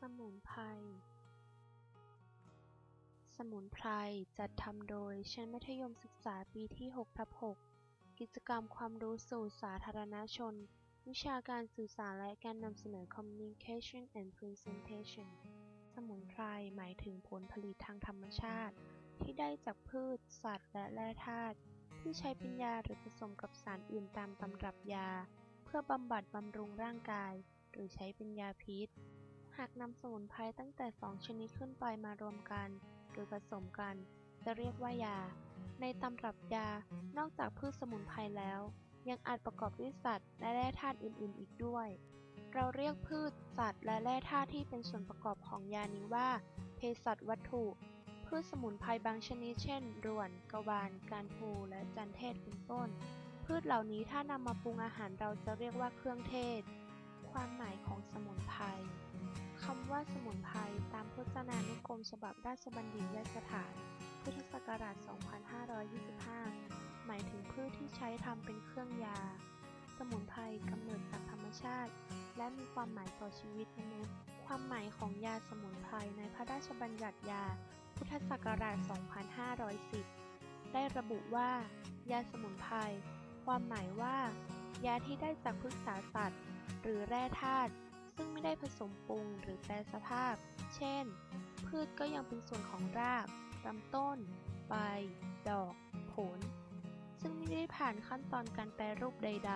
สมุนไพร สมุนไพร จัดทำโดยชั้นมัธยมศึกษาปีที่6ทับ6กิจกรรมความรู้สู่สาธารณชน วิชาการสื่อสารและการนำเสนอ Communication and Presentation สมุนไพร หมายถึงผลผลิตทางธรรมชาติ ที่ได้จากพืช สัตว์ และแร่ธาตุที่ใช้เป็นยาหรือผสมกับสารอื่นตามตำรับยา เพื่อบำบัดบำรุงร่างกาย หรือใช้เป็นยาพิษ หากนำสมุนไพรตั้งแต่ 2 ชนิดขึ้นไปมารวมกัน หรือผสมกัน จะเรียกว่ายา ในตำรับยานอกจากพืชสมุนไพรแล้ว ยังอาจประกอบด้วยสัตว์และแร่ธาตุอื่นๆ อีกด้วย เราเรียกพืชสัตว์และแร่ธาตุที่เป็นส่วนประกอบของยานี้ว่าเภสัชวัตถุ พืชสมุนไพรบางชนิดเช่น ร่วน กวาน การพูและจันเทศเป็นต้น พืชเหล่านี้ถ้านำมาปรุงอาหารเราจะเรียกว่าเครื่องเทศ ความหมายของสม ว่าสมุนไพร ตามพจนานุกรมฉบับราชบัณฑิตยสถาน พุทธศักราช 2525 หมายถึงพืชที่ใช้ทำเป็นเครื่องยา สมุนไพรกำเนิดจากธรรมชาติ และมีความหมายต่อชีวิตมนุษย์ ความหมายของยาสมุนไพรในพระราชบัญญัติยา พุทธศักราช 2510 ได้ระบุว่า ยาสมุนไพร ความหมายว่า ยาที่ได้จากพฤกษาสัตว์หรือแร่ธาตุ ซึ่งไม่ได้ผสมปรุงหรือแปรสภาพ เช่น พืชก็ยังเป็นส่วนของรากลำต้น ใบ ดอก ผล ซึ่งไม่ได้ผ่านขั้นตอนการแปรรูปใด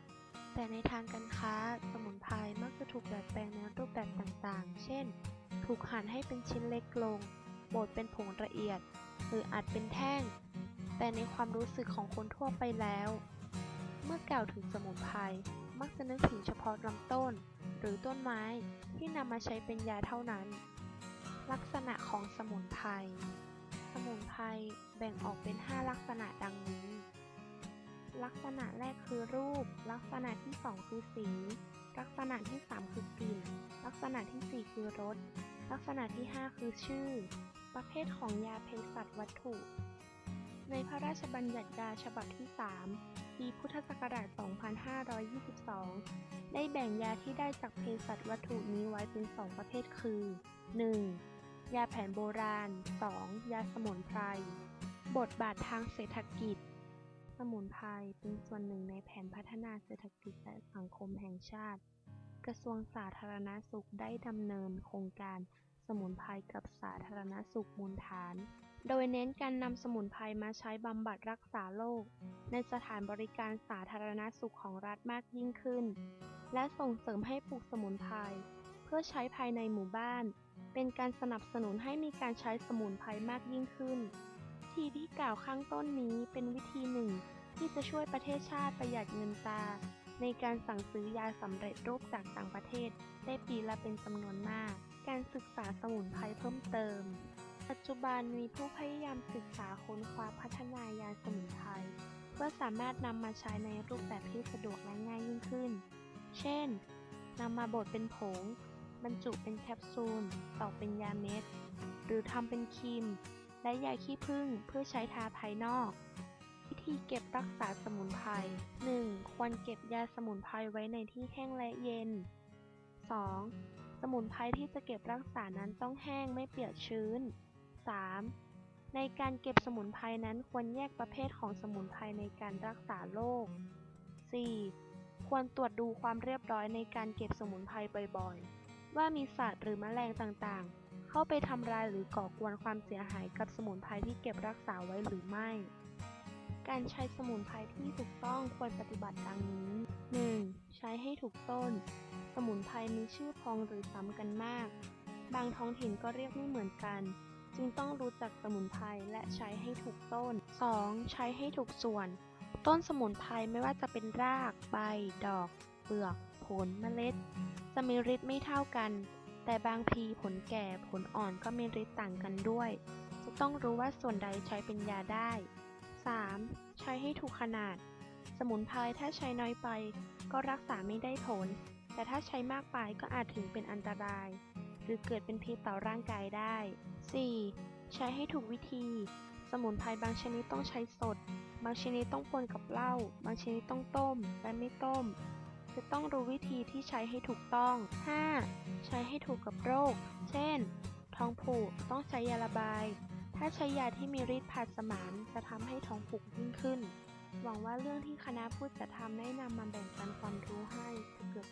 ๆ แต่ในทางการค้าสมุนไพรมักจะถูกดัดแปลงในรูปแบบต่างๆ เช่น ถูกหั่นให้เป็นชิ้นเล็กลง บดเป็นผงละเอียด หรืออาจเป็นแท่ง แต่ในความรู้สึกของคนทั่วไปแล้ว เมื่อกล่าวถึงสมุนไพร มักจะนึกถึงเฉพาะลำต้น หรือต้นไม้ที่นำมาใช้เป็นยาเท่านั้น ลักษณะของสมุนไพร สมุนไพรแบ่งออกเป็น 5 ลักษณะดังนี้ ลักษณะแรกคือรูป ลักษณะที่ 2 คือสี ลักษณะที่ 3 คือกลิ่น ลักษณะที่ 4 คือรส ลักษณะที่ 5 คือชื่อ ประเภทของยาเภสัชวัตถุ ในพระราชบัญญัติยาฉบับที่ 3 ปีพุทธศักราช 2522 ได้แบ่งยาที่ได้จากเภสัชวัตถุนี้ไว้เป็น 2 ประเภทคือ 1. ยาแผนโบราณ 2. ยาสมุนไพร บทบาททางเศรษฐกิจ สมุนไพรเป็นส่วนหนึ่งในแผนพัฒนาเศรษฐกิจและสังคมแห่งชาติ กระทรวงสาธารณสุขได้ดำเนินโครงการสมุนไพรกับสาธารณสุขมูลฐาน โดยเน้นการนำสมุนไพรมาใช้บำบัดรักษาโรคในสถานบริการสาธารณสุขของรัฐมากยิ่งขึ้น และส่งเสริมให้ปลูกสมุนไพรเพื่อใช้ภายในหมู่บ้าน เป็นการสนับสนุนให้มีการใช้สมุนไพรมากยิ่งขึ้นวิธีที่กล่าวข้างต้นนี้เป็นวิธีหนึ่ง ที่จะช่วยประเทศชาติประหยัดเงินตราในการสั่งซื้อยาสำเร็จรูปจากต่างประเทศ ได้ปีละเป็นจำนวนมาก การศึกษาสมุนไพรเพิ่มเติม ปัจจุบันมีผู้พยายามศึกษาค้นคว้าพัฒนายาสมุนไพรเพื่อสามารถนำมาใช้ในรูปแบบที่สะดวกและง่ายยิ่งขึ้น เช่นนำมาบดเป็นผง บรรจุเป็นแคปซูลตอกเป็นยาเม็ด หรือทำเป็นครีม และยาขี้ผึ้งเพื่อใช้ทาภายนอก วิธีเก็บรักษาสมุนไพร 1. ควรเก็บยาสมุนไพรไว้ในที่แห้งและเย็น 2. สมุนไพรที่จะเก็บรักษานั้นต้องแห้งไม่เปียกชื้น 3. ในการเก็บสมุนไพรนั้นควรแยกประเภทของสมุนไพรในการรักษาโรค 4. ควรตรวจดูความเรียบร้อยในการเก็บสมุนไพรบ่อยๆ ว่ามีสัตว์หรือแมลงต่างๆ เข้าไปทำลายหรือก่อกวนความเสียหายกับสมุนไพรที่เก็บรักษาไว้หรือไม่ การใช้สมุนไพรที่ถูกต้องควรปฏิบัติดังนี้ 1. ใช้ให้ถูกต้น สมุนไพรมีชื่อพ้องหรือซ้ำกันมาก บางท้องถิ่นก็เรียกไม่เหมือนกัน จึงต้องรู้จักสมุนไพรและใช้ให้ถูกต้น 2. ใช้ให้ถูกส่วน ต้นสมุนไพรไม่ว่าจะเป็นราก ใบ ดอก เปลือก ผล เมล็ด จะมีฤทธิ์ไม่เท่ากัน แต่บางทีผลแก่ผลอ่อนก็มีฤทธิ์ต่างกันด้วย จะต้องรู้ว่าส่วนใดใช้เป็นยาได้ 3. ใช้ให้ถูกขนาด สมุนไพรถ้าใช้น้อยไป ก็รักษาไม่ได้ผล แต่ถ้าใช้มากไปก็อาจถึงเป็นอันตราย หรือเกิดเป็นพิษต่อร่างกายได้ 4. ใช้ให้ถูกวิธี สมุนไพรบางชนิดต้องใช้สด บางชนิดต้องปนกับเหล้า บางชนิดต้องต้ม และไม่ต้ม จะต้องรู้วิธีที่ใช้ให้ถูกต้อง 5. ใช้ให้ถูกกับโรค เช่น ท้องผูกต้องใช้ยาระบาย ถ้าใช้ยาที่มีฤทธิ์ผาดสมานจะทำให้ท้องผูกยิ่งขึ้นหวังว่าเรื่องที่คณะผู้จัดทำได้นำมาแบ่งปันความรู้ให้จะเกิด